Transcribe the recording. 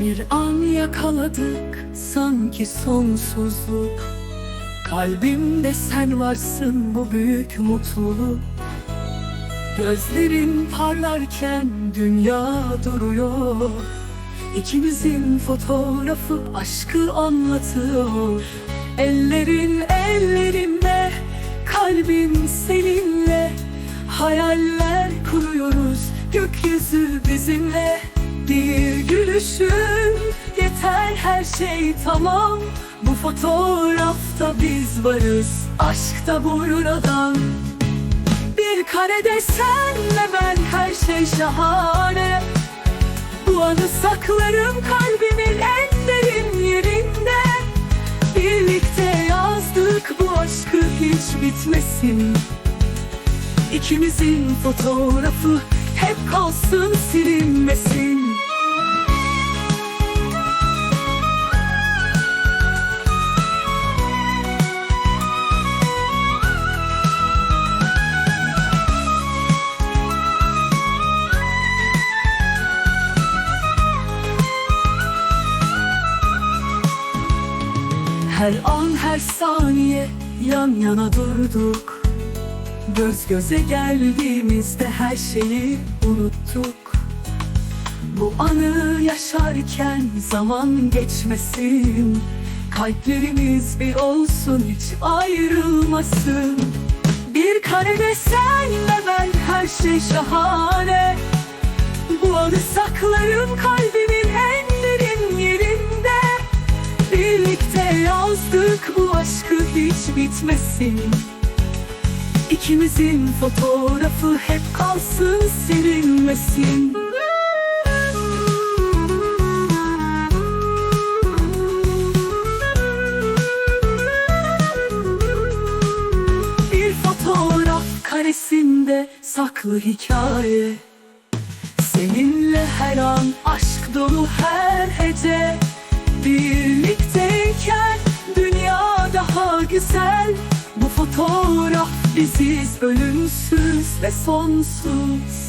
Bir an yakaladık sanki sonsuzluk. Kalbimde sen varsın bu büyük mutluluk Gözlerin parlarken dünya duruyor. İkimizin fotoğrafı aşkı anlatıyor. Ellerin ellerimde, kalbim seninle. Hayaller kuruyoruz, gökyüzü bizimle. Bir gülüşün yeter her şey tamam. Bu fotoğrafta biz varız, aşkta buradan bir karede senle ben her şey şahane. Bu anı saklarım kalbimin en derin yerinde. Birlikte yazdık bu aşkı hiç bitmesin. İkimizin fotoğrafı hep kalsın silinmesin Her an her saniye yan yana durduk. Göz göze geldiğimizde her şeyi unuttuk. Bu anı yaşarken zaman geçmesin. Kalplerimiz bir olsun hiç ayrılmasın. Bir karede senle ben her şey şahane. Bu anı saklarım kalbimin hiç bitmesin. İkimizin fotoğrafı hep kalsın silinmesin Bir fotoğraf karesinde saklı hikaye. Seninle her an aşk dolu her hece. Birlikteyken fotoğraf biziz ölümsüz ve sonsuz